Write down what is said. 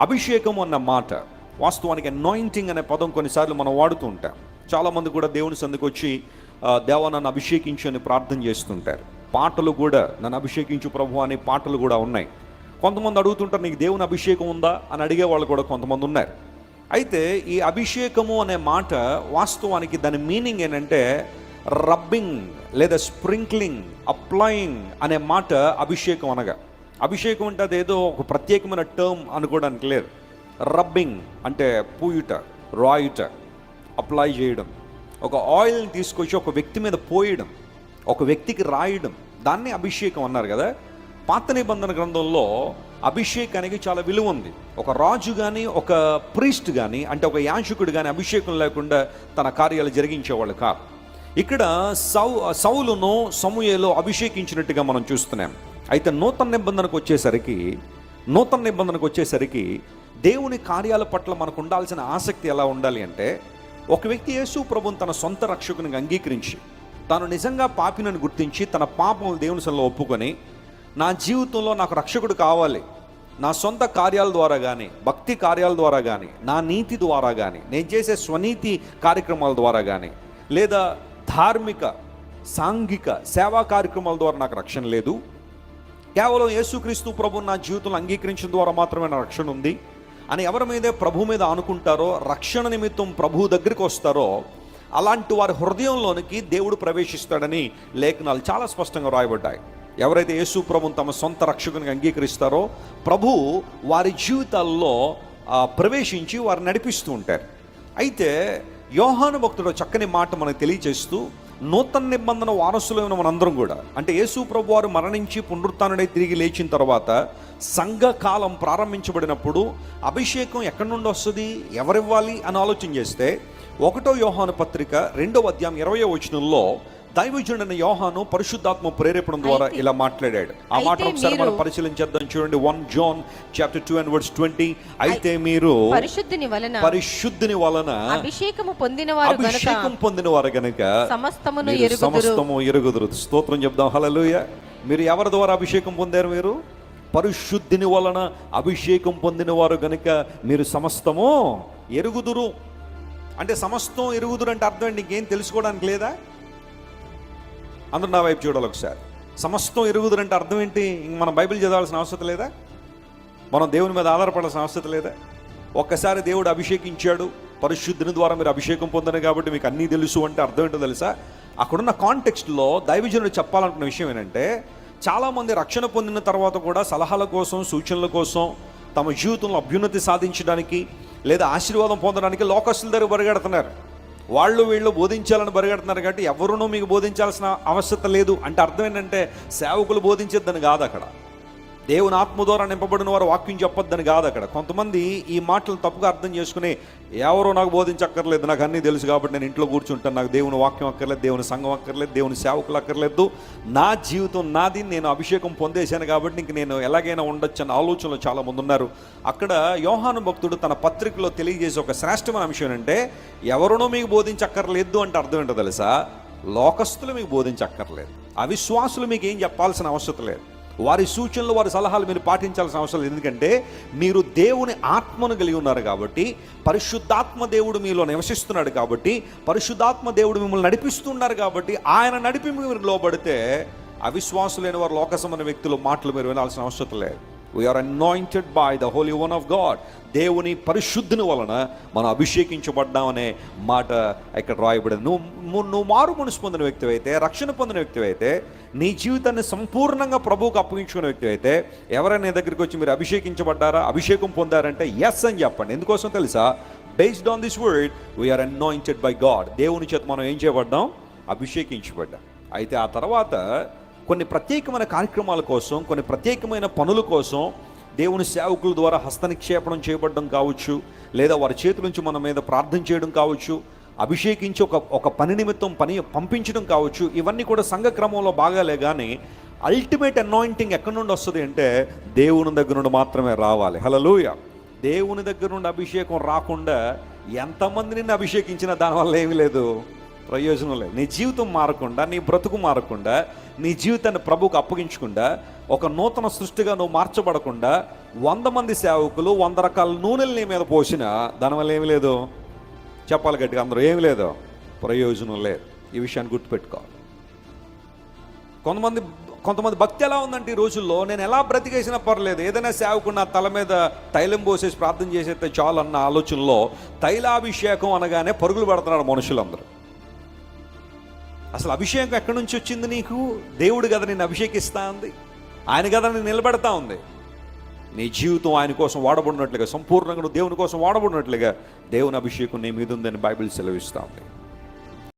అభిషేకం అన్న మాట వాస్తవానికి అనాయింటింగ్ అనే పదం కొన్నిసార్లు మనం వాడుతూ ఉంటాం. చాలామంది కూడా దేవుని సందుకు వచ్చి దేవా నన్ను అభిషేకించు అని ప్రార్థన చేస్తుంటారు. పాటలు కూడా నన్ను అభిషేకించు ప్రభు అనే పాటలు కూడా ఉన్నాయి. కొంతమంది అడుగుతుంటారు నీకు దేవుని అభిషేకం ఉందా? అని అడిగే వాళ్ళు కూడా కొంతమంది ఉన్నారు. అయితే ఈ అభిషేకము అనే మాట వాస్తవానికి దాని మీనింగ్ ఏంటంటే రబ్బింగ్ లేదా స్ప్రింక్లింగ్ అప్లయింగ్ అనే మాట అభిషేకం అనగా. అభిషేకం అంటే అదేదో ఒక ప్రత్యేకమైన టర్మ్ అనుకోవడానికి లేదు. రబ్బింగ్ అంటే పూయుట రాయుట అప్లై చేయడం. ఒక ఆయిల్ని తీసుకొచ్చి ఒక వ్యక్తి మీద పోయడం ఒక వ్యక్తికి రాయడం దాన్ని అభిషేకం అన్నారు కదా. పాత నిబంధన గ్రంథంలో అభిషేకానికి చాలా విలువ ఉంది. ఒక రాజు కానీ ఒక ప్రీస్ట్ కానీ అంటే ఒక యాజకుడు కానీ అభిషేకం లేకుండా తన కార్యాలు జరిగించేవాళ్ళు కాదు. ఇక్కడ సౌ సౌలును సమూయేలో అభిషేకించినట్టుగా మనం చూస్తున్నాం. అయితే నూతన నిబంధనకు వచ్చేసరికి నూతన నిబంధనకు వచ్చేసరికి దేవుని కార్యాల పట్ల మనకు ఉండాల్సిన ఆసక్తి ఎలా ఉండాలి అంటే ఒక వ్యక్తి యేసు ప్రభుని తన సొంత రక్షకునికి అంగీకరించి తాను నిజంగా పాపినని గుర్తించి తన పాపం దేవుని సల్లో ఒప్పుకొని నా జీవితంలో నాకు రక్షకుడు కావాలి నా సొంత కార్యాల ద్వారా కానీ భక్తి కార్యాల ద్వారా కానీ నా నీతి ద్వారా కానీ నేను చేసే స్వనీతి కార్యక్రమాల ద్వారా కానీ లేదా ధార్మిక సాంఘిక సేవా కార్యక్రమాల ద్వారా నాకు రక్షణ లేదు కేవలం యేసుక్రీస్తు ప్రభు నా జీవితంలో అంగీకరించడం ద్వారా మాత్రమే నా రక్షణ ఉంది. అని ఎవరి మీదే ప్రభు మీద అనుకుంటారో రక్షణ నిమిత్తం ప్రభు దగ్గరికి వస్తారో అలాంటి వారి హృదయంలోనికి దేవుడు ప్రవేశిస్తాడని లేఖనాలు చాలా స్పష్టంగా రాయబడ్డాయి. ఎవరైతే యేసు ప్రభుని తమ సొంత రక్షకుని అంగీకరిస్తారో ప్రభు వారి జీవితాల్లో ప్రవేశించి వారు నడిపిస్తూ ఉంటారు. అయితే యోహాను భక్తుడు చక్కని మాట మనకు తెలియజేస్తూ నూతన నిబంధన వారసులైన మనందరం కూడా. అంటే యేసు ప్రభు వారు మరణించి పునరుత్డై తిరిగి లేచిన తర్వాత సంఘకాలం ప్రారంభించబడినప్పుడు అభిషేకం ఎక్కడి నుండి వస్తుంది? ఎవరివ్వాలి అని ఆలోచన చేస్తే ఒకటో యోహాను పత్రిక రెండవ అధ్యాయం ఇరవై వచనంలో దైవజనుడైన యోహాను పరిశుద్ధాత్మ ప్రేరేపణ ద్వారా ఇలా మాట్లాడాడు. ఆ మాట ఒకసారి మనం పరిశీలించేద్దాం. చూడండి one John chapter two and words twenty. అయితే మీరు పరిశుద్ధిని వలన పరిశుద్ధిని వలన అభిషేకము పొందిన వారు అభిషేకం పొందిన వారు గనుక సమస్తమును సమస్తము ఎరుగుదురు. స్తోత్రం చెప్దాం. హల్లెలూయ. మీరు ఎవరి ద్వారా అభిషేకం పొందారు మీరు? పరిశుద్ధిని వలన అభిషేకం పొందిన వారు గనుక మీరు సమస్తము ఎరుగుదురు. అంటే సమస్తం ఎరుగుదురు అంటే అర్థం ఏంటి ఇంకేం తెలుసుకోవడానికి లేదా? అందరూ నా వైపు చూడాలి ఒకసారి. సమస్తం ఎరుగుదురు అంటే అర్థం ఏంటి? ఇంక మనం బైబిల్ చదవాల్సిన అవసరం లేదా? మనం దేవుని మీద ఆధారపడాల్సిన అవసరం లేదా? ఒక్కసారి దేవుడు అభిషేకించాడు. పరిశుద్ధిని ద్వారా మీరు అభిషేకం పొందారు కాబట్టి మీకు అన్నీ తెలుసు అంటే అర్థం ఏంటో తెలుసా? అక్కడున్న కాంటెక్స్ట్లో దైవజనుడు చెప్పాలనుకున్న విషయం ఏంటంటే చాలామంది రక్షణ పొందిన తర్వాత కూడా సలహాల కోసం సూచనల కోసం తమ జీవితంలో అభ్యున్నతి సాధించడానికి లేదా ఆశీర్వాదం పొందడానికి లోకస్తుల దగ్గర పరిగెడుతున్నారు. వాళ్ళు వీళ్ళు బోధించాలని పరిగెడుతున్నారు కాబట్టి ఎవరునూ మీకు బోధించాల్సిన అవసరం లేదు. అంటే అర్థం ఏంటంటే సేవకులు బోధించొద్దని కాదు అక్కడ. దేవుని ఆత్మ ద్వారా నింపబడిన వారు వాక్యం చెప్పొద్దని కాదు అక్కడ. కొంతమంది ఈ మాటలు తప్పుగా అర్థం చేసుకుని ఎవరో నాకు బోధించక్కర్లేదు నాకు అన్నీ తెలుసు కాబట్టి నేను ఇంట్లో కూర్చుంటాను నాకు దేవుని వాక్యం అక్కర్లేదు దేవుని సంఘం అక్కర్లేదు దేవుని సేవకులు అక్కర్లేదు. నా జీవితం నాది నేను అభిషేకం పొందేశాను కాబట్టి ఇంక నేను ఎలాగైనా ఉండొచ్చు అన్న ఆలోచనలు చాలా మంది ఉన్నారు. అక్కడ యోహాను భక్తుడు తన పత్రికలో తెలియజేసే ఒక శ్రేష్టమైన అంశం ఏంటంటే ఎవరునో మీకు బోధించక్కర్లేదు అంటే అర్థం ఏంటో తెలుసా? లోకస్తులు మీకు బోధించక్కర్లేదు. అవిశ్వాసులు మీకు ఏం చెప్పాల్సిన అవసరం లేదు. వారి సూచనలు వారి సలహాలు మీరు పాటించాల్సిన అవసరం లేదు. ఎందుకంటే మీరు దేవుని ఆత్మను కలిగి ఉన్నారు కాబట్టి పరిశుద్ధాత్మ దేవుడు మీలో నివసిస్తున్నాడు కాబట్టి పరిశుద్ధాత్మ దేవుడు మిమ్మల్ని నడిపిస్తున్నారు కాబట్టి ఆయన నడిపి మీరు లోబడితే అవిశ్వాసులైన వారు లోకసమైన వ్యక్తులు మాటలు మీరు వినాల్సిన అవసరం లేదు. We are anointed by the holy one of God దేవుని పరిశుద్ధిని వలన మనం అభిషేకించబడ్డామనే మాట ఇక్కడ రాయబడింది. నువ్వు నువ్వు మారు మనసు పొందిన వ్యక్తి అయితే రక్షణ పొందిన వ్యక్తి అయితే నీ జీవితాన్ని సంపూర్ణంగా ప్రభువుకు అప్పగించుకున్న వ్యక్తి అయితే ఎవరైనా నీ దగ్గరికి వచ్చి మీరు అభిషేకించబడ్డారా అభిషేకం పొందారంటే ఎస్ అని చెప్పండి. ఎందుకోసం తెలుసా? Based on this word we are anointed by God దేవుని చేత మనం ఏం చేయబడ్డాం? అభిషేకించబడ్డాం. అయితే ఆ తర్వాత కొన్ని ప్రత్యేకమైన కార్యక్రమాల కోసం కొన్ని ప్రత్యేకమైన పనుల కోసం దేవుని సేవకుల ద్వారా హస్తనిక్షేపణం చేయబడడం కావచ్చు లేదా వారి చేతుల నుంచి మన మీద ప్రార్థన చేయడం కావచ్చు అభిషేకించి ఒక ఒక పని నిమిత్తం పని పంపించడం కావచ్చు ఇవన్నీ కూడా సంఘ క్రమంలో బాగాలే కానీ అల్టిమేట్ అనాయింటింగ్ ఎక్కడి నుండి వస్తుంది అంటే దేవుని దగ్గర నుండి మాత్రమే రావాలి. హలలోయ దేవుని దగ్గర నుండి అభిషేకం రాకుండా ఎంతమంది నిన్ను అభిషేకించినా దానివల్ల ఏమీ లేదు. ప్రయోజనం లేదు నీ జీవితం మారకుండా నీ బ్రతుకు మారకుండా నీ జీవితాన్ని ప్రభువుకు అప్పగించకుండా ఒక నూతన సృష్టిగా నువ్వు మార్చబడకుండా వంద మంది సేవకులు వంద రకాల నూనెలు నీ మీద పోసినా దానివల్ల ఏమి లేదు? చెప్పాలి గట్టిగా అందరూ ఏమి లేదు. ప్రయోజనం లేదు. ఈ విషయాన్ని గుర్తుపెట్టుకోవాలి. కొంతమంది కొంతమంది భక్తి ఎలా ఉందంటే ఈ రోజుల్లో నేను ఎలా బ్రతికేసినా పర్లేదు. ఏదైనా సేవకుడు నా తల మీద తైలం పోసేసి ప్రార్థన చేసేస్తే చాలు అన్న ఆలోచనలో తైలాభిషేకం అనగానే పరుగులు పెడుతున్నారు మనుషులందరూ. అసలు అభిషేకం ఎక్కడి నుంచి వచ్చింది నీకు? దేవుడు కదా నేను అభిషేకిస్తా ఉంది. ఆయన కదా నేను నిలబెడతా ఉంది. నీ జీవితం ఆయన కోసం వాడబడినట్లుగా సంపూర్ణంగా దేవుని కోసం వాడబడినట్లుగా దేవుని అభిషేకం నీ మీద ఉందని బైబిల్ సెలవిస్తా ఉంది.